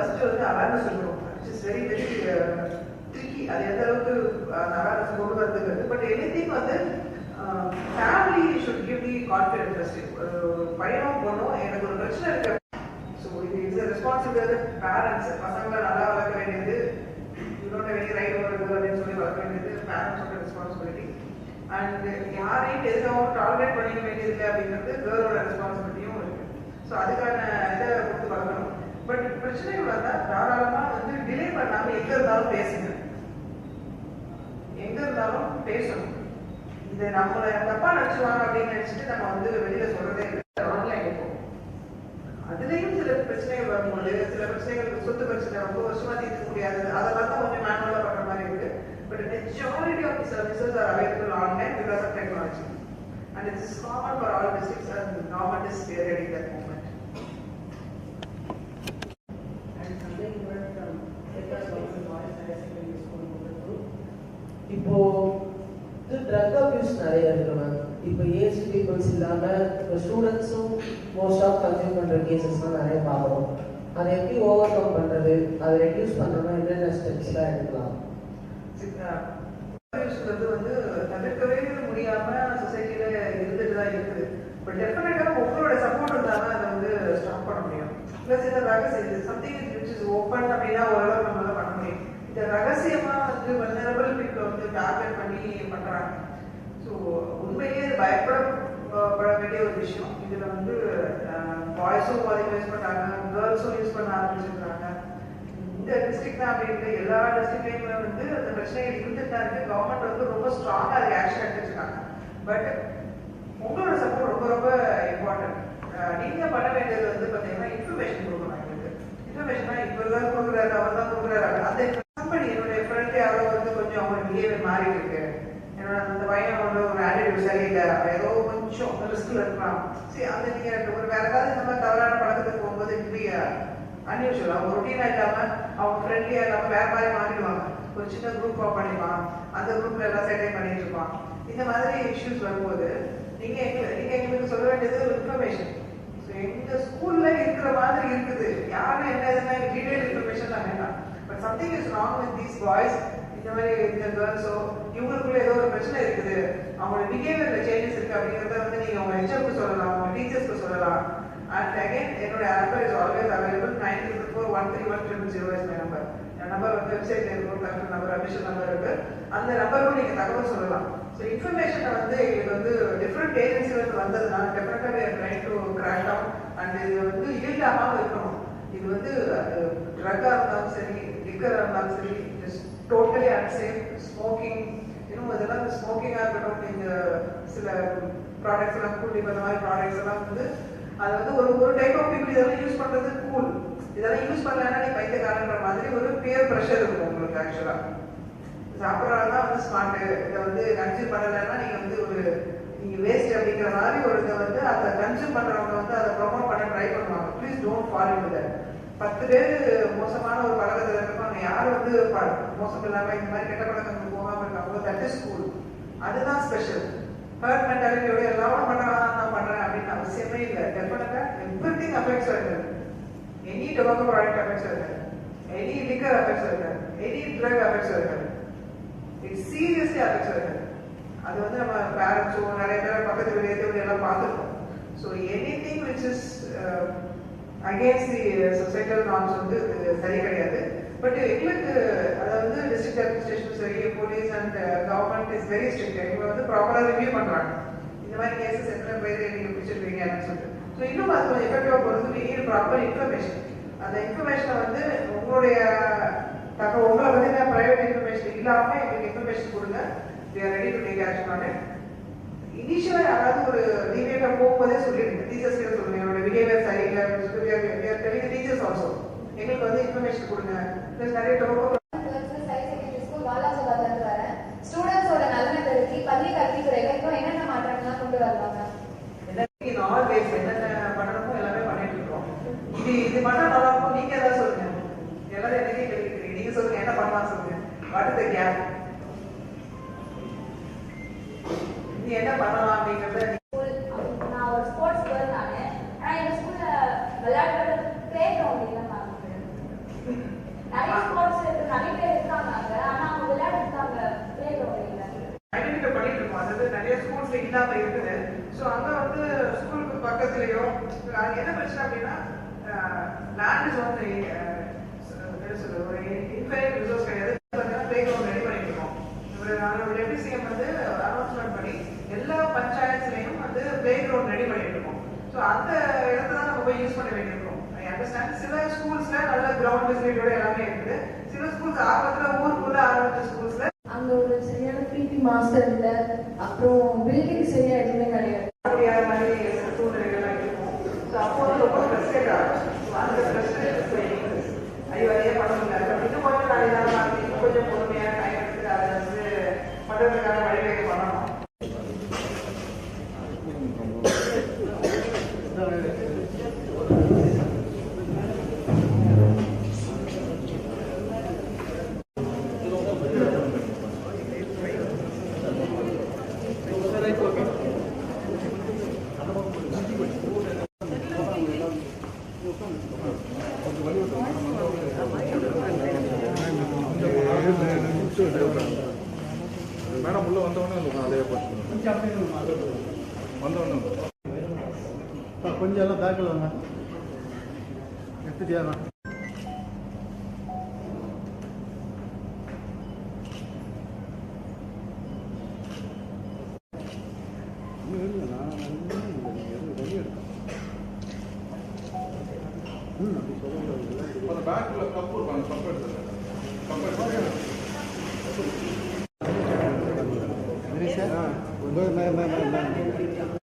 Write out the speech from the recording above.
First வந்து awareness இருக்கணும் it's very very tricky அது எந்த அளவுக்கு uh, அந்த அவேர்னஸ் கொண்டு வரதுக்கு பட் எனி திங் வந்து family should give the confidence first ஒரு பையனோ எனக்கு ஒரு பிரச்சனை இருக்கு. ஸோ இது இட்ஸ் ரெஸ்பான்சிபிலிட்டி பேரண்ட்ஸ் பசங்களை நல்லா வளர்க்க வேண்டியது. இன்னொன்று வெளியே ரைட் வருது அப்படின்னு சொல்லி வளர்க்க வேண்டியது. பேரண்ட்ஸோட ரெஸ்பான்சிபிலிட்டி அண்ட் யாரையும் எதுக்காகவும் டாலரேட் பண்ணிக்க வேண்டியது இல்லை அப்படிங்கிறது கேர்ளோட ரெஸ்பான்சிபிலிட்டியும் இருக்கு. ஸோ அதுக்கான இதை கொடுத்து வளர்க்கணும் பட் பிரச்சனைகள் வந்தால் தாராளமா வந்து டிலே பண்ணாம எங்க இருந்தாலும் பேசுங்க. எங்க இருந்தாலும் பேசணும். இது நம்மளை தப்பா நினச்சிவாங்க அப்படின்னு நினைச்சிட்டு நம்ம வந்து வெளியில சொல்றதே ஆன்லைன் அதுலயும் சில பிரச்சனைகள் வரும்போது சில பிரச்சனைகள் சொத்து பிரச்சனை ரொம்ப வருஷமா தீர்க்க முடியாது. அதெல்லாம் தான் கொஞ்சம் மேனுவலா பண்ற மாதிரி இருக்கு. But majority of the services are available online because of technology and it's common for all districts and government is spearing that moment age peoples இல்லாம இப்போ ஸ்டூடெண்ட்ஸும் மோஸ்ட் ஆஃப் கன்சியூம் பண்ற கேசஸ்லாம் நிறைய பார்க்குறோம். அதை எப்படி ஓவர் கம் பண்றது? அதை ரெடியூஸ் பண்ணணும்னா என்னென்ன ஸ்டெப்ஸ்லாம் எடுக்கலாம்? அபியூஸ்ன்றது வந்து தவிர்க்கவே முடியாம சொசைட்டில இருந்துட்டு தான் இருக்குது. பட் டெஃபினட்டா உங்களோட சப்போர்ட் இருந்தாலும் அதை வந்து ஸ்டாப் பண்ண முடியும். பிளஸ் இந்த ரகசியம் சம்திங் விச் இஸ் ஓப்பன் அப்படின்னா ஓரளவு நம்மளால பண்ண முடியும். இந்த ரகசியமா வந்து வல்னரபிள் பீப்புள் வந்து டார்கெட் பண்ணி பண்றாங்க. ஸோ உண்மையிலேயே பயப்பட விஷயம். இதுல வந்து பாய்ஸும் அதிகம் யூஸ் பண்ணாங்க கேர்ள்ஸும் யூஸ் பண்ண ஆரம்பிச்சிருக்காங்க இந்த டிஸ்ட்ரிக்ட் தான் அப்படின்ற எல்லா டிஸ்ட்ரிக்ட்லயுமே வந்து அந்த பிரச்சனைகள் இருந்துட்டு தான் இருக்கு. கவர்மெண்ட் வந்து ரொம்ப ஸ்ட்ராங்கா அதுக்கு ஆக்ஷன் எடுத்துருக்காங்க பட் உங்களோட சப்போர்ட் ரொம்ப ரொம்ப இம்பார்ட்டன்ட் நீங்க பண்ண வேண்டியது வந்து பாத்தீங்கன்னா இன்ஃபர்மேஷன் கொடுக்கணும் எங்களுக்கு. இன்ஃபர்மேஷனா இவர் தான் கொடுக்குறாரு அவர் தான் கொடுக்குறாரு. அந்த கம்பெனி என்னுடைய ஃப்ரெண்ட் யாரோ வந்து கொஞ்சம் அவங்க பிஹேவியர் மாறி இருக்கு. என்னோட அந்த பையன் வந்து சரியில்லை ஏதோ கொஞ்சம் ரிஸ்க்ல இருக்கலாம். சரி அந்த நீங்க ஒரு வேற ஏதாவது இந்த மாதிரி தவறான பழக்கத்துக்கு போகும்போது இப்படி அன்யூஷுவல் அவங்க ரொட்டீனா இல்லாம அவங்க ஃப்ரெண்ட்லியா இல்லாம வேற மாதிரி மாறிடுவாங்க. ஒரு சின்ன குரூப் ஆஃப் பண்ணிப்பான். அந்த குரூப்ல எல்லாம் செட்டை பண்ணிட்டு இருப்பான். இந்த மாதிரி இஷ்யூஸ் வரும்போது நீங்க எங்களுக்கு நீங்க எங்களுக்கு சொல்ல வேண்டியது ஒரு இன்ஃபர்மேஷன் எங்க ஸ்கூல்ல இருக்கிற மாதிரி இருக்குது. யாரும் என்ன எதுனா டீடைல் இன்ஃபர்மேஷன் தான் வேண்டாம். But something is wrong with these boys இந்த மாதிரி இந்த கேர்ள்ஸோ இவங்களுக்குள்ள ஏதோ பிரச்சனை இருக்குது. அவங்களோட பிஹேவியர்ல சேஞ்சஸ் இருக்கு அப்படிங்கறத வந்து நீங்க உங்க ஹெச்எம்க்கு சொல்லலாம் உங்க டீச்சர்ஸ்க்கு சொல்லலாம். அண்ட் அகைன் என்னோட number is always available nine triple four one three one triple zero is my number N number வந்து வெப்சைட்ல இருக்கும் கலெக்டர் நம்பர் அபிஷன் நம்பர் இருக்கு. அந்த நம்பருக்கும் நீங்க தகவல் சொல்லலாம். ஸோ இன்ஃபர்மேஷனை வந்து எங்களுக்கு வந்து டிஃப்ரெண்ட் ஏஜென்சிலேருந்து வந்ததுனால டெஃபினட்டாக we do crack to and இது வந்து ஈல்ட் ஆகாமல் இருக்கணும். இது வந்து ட்ரக்காக இருந்தாலும் சரி லிக்கராக இருந்தாலும் சரி டோட்டலி அன்சேஃப் ஸ்மோக்கிங் இன்னும் இதெல்லாம் ஸ்மோக்கிங்காக இருக்கட்டும் இந்த சில ப்ராடக்ட்ஸ் எல்லாம் கூட்டி இந்த மாதிரி ப்ராடக்ட்ஸ் எல்லாம் வந்து அது வந்து ஒரு ஒரு டைப் ஆஃப் பீப்புள் இதெல்லாம் யூஸ் பண்ணுறது கூல் இதெல்லாம் யூஸ் பண்ணலன்னா நீ பைத்தியக்காரன்ற மாதிரி ஒரு பியர் ப்ரெஷர் இருக்கும் உங்களுக்கு ஆக்சுவலாக சாப்பிட்றவங்க தான் வந்து ஸ்மார்ட்டு இதை வந்து கன்சியூம் பண்ணலைன்னா நீங்கள் வந்து ஒரு நீங்கள் வேஸ்ட் அப்படிங்கிற மாதிரி ஒரு இதை வந்து அதை கன்சியூம் பண்ணுறவங்க வந்து அதை ப்ரொமோட் பண்ண ட்ரை பண்ணுவாங்க. ப்ளீஸ் டோன்ட் ஃபாலோ வித் பத்து பேர் மோசமான ஒரு பழக்கத்தில் இருப்பாங்க யார் வந்து மோசம் இல்லாமல் இந்த மாதிரி கெட்ட பழக்கத்துக்கு போகாமல் இருக்காங்க. தட் இஸ் ஸ்கூல் அதுதான் ஸ்பெஷல் ஹர்ட் மென்டாலிட்டியோட எல்லாரும் பண்ணுறாங்க நான் பண்ணுறேன் அப்படின்னு அவசியமே இல்லை. டெஃபினட்டாக எவ்ரி திங் அஃபெக்ட்ஸ் ஆகுது எனி டொபாக்கோ ப்ராடக்ட் அஃபெக்ட்ஸ் ஆகுது எனி லிக்கர் அஃபெக்ட்ஸ் ஆகுது எனி ட்ரக் அஃபெக்ட்ஸ் ஆகுது இட்ஸ் சீரியஸ்லி அஃபெக்ட்ஸ் ஆகுது அது வந்து நம்ம பேரண்ட்ஸோ நிறைய பேர் பக்கத்து வெளியே எல்லாம் பார்த்துருக்கோம் so anything which is uh, against the societal norms வந்து uh, சரி கிடையாது. பட் uh, எங்களுக்கு uh, அதாவது டிஸ்ட்ரிக்ட் அட்மினிஸ்ட்ரேஷன் சரி police and government is very strict எங்களை வந்து ப்ராப்பராக ரிவ்யூ பண்ணுறாங்க இந்த மாதிரி கேசஸ் எத்தனை பேர் நீங்கள் பிடிச்சிருக்கீங்க அப்படின்னு சொல்லிட்டு. ஸோ இன்னும் அது கொஞ்சம் எஃபெக்டிவாக போகிறது வி நீட் ப்ராப்பர் இன்ஃபர்மேஷன் அந்த இன்ஃபர்மேஷனை வந்து உங்களுடைய தகவல் உங்களை பற்றின ப்ரைவேட் இன்ஃபர்மேஷன் இல்லாமல் எங்களுக்கு இன்ஃபர்மேஷன் கொடுங்க. We are ready to take action on it இனிஷியலாக யாராவது ஒரு டிவியேட்டாக போகும்போதே சொல்லிடுங்க. டீச்சர்ஸ் கிட்ட சொல்லுங்க. பிஹேவியர் சரியில்லை அப்படின்னு சொல்லி டெலிங் டீச்சர்ஸ் ஆல்சோ எங்களுக்கு வந்து இன்ஃபர்மேஷன் கொடுங்க. ப்ளஸ் நிறைய டொபாக்கோ ஸ்டூடெண்ட்ஸோட நலனை கருதி பள்ளி கல்வித்துறையில இன்னும் என்னென்ன மாற்றங்கள்லாம் கொண்டு வரலாங்க in all ways என்னென்ன பண்ணணுமோ எல்லாமே பண்ணிட்டு இருக்கோம். இது இது நல்லா இருக்கும். நீங்க ஏதாவது சொல்லுங்க. எல்லாரும் எனக்கே நீங்க சொல்லுங்க. என்ன பண்ணலாம் சொல்லுங்க. வாட் இஸ் த கேப் நீ என்ன பண்ணலாம் அப்படிங்கறத ஸ்கூல் நான் ஒரு ஸ்போர்ட்ஸ் கேர்ள் நான் ஆனால் எங்கள் ஸ்கூலில் விளையாடுறது பிளே கிரவுண்ட் இல்லை மேம் நிறைய ஸ்போர்ட்ஸ் இருக்கு நிறைய பேர் இருக்காங்க அங்க ஆனா அவங்க விளையாடுறாங்க பிளே கிரவுண்ட் இல்ல ஐடென்டிஃபை பண்ணிட்டு இருக்கோம் அதாவது நிறைய ஸ்கூல்ஸ்ல இல்லாம இருக்குது. ஸோ அங்க வந்து ஸ்கூலுக்கு பக்கத்துலயோ அது என்ன பிரச்சனை அப்படின்னா லேண்ட் இஸ் வந்து ஒரு இன்ஃபைனட் ரிசோர்ஸ் கிடையாது. பிளே கிரவுண்ட் ரெடி பண்ணிட்டு இருக்கோம். ஒரு நம்மளோட டெப்டி சிஎம் வந்து அனௌன்ஸ்மெண்ட் பண்ணி எல்லா பஞ்சாயத்துலயும் வந்து பிளே கிரவுண்ட் ரெடி பண்ணிட்டு இருக்கோம். ஸோ அந்த இடத்த தான் நம்ம போய் யூஸ் பண்ண வேண்டியிருக்கோம். ஐ அண்டர்ஸ்டாண்ட் சில ஸ்கூல்ஸ்ல நல்ல கிரவுண்ட் ஃபெசிலிட்டியோட எல்லாமே இருக்குது. சில ஸ்கூல்ஸ் ஆரம்பத்தில் ஊருக்குள்ள ஆரம்பிச்ச ஸ்கூல்ஸ்ல அங்க ஒரு சரியான பிடி மாஸ்டர் இல்லை அப்புறம் செய்ய சரியா எதுவுமே கிடையாது மாதிரி ரொம்ப அந்த கொஞ்சம் நாள் இதாக கொஞ்சம் பொறுமையாக டைம் எடுத்து அதை வந்து பண்ணுறதுக்கான கொஞ்சம் எல்லாம் பேக்கில் வாங்க. எடுத்துட்டியா? அந்த பேக்ல 啊，我慢没、慢慢、慢慢。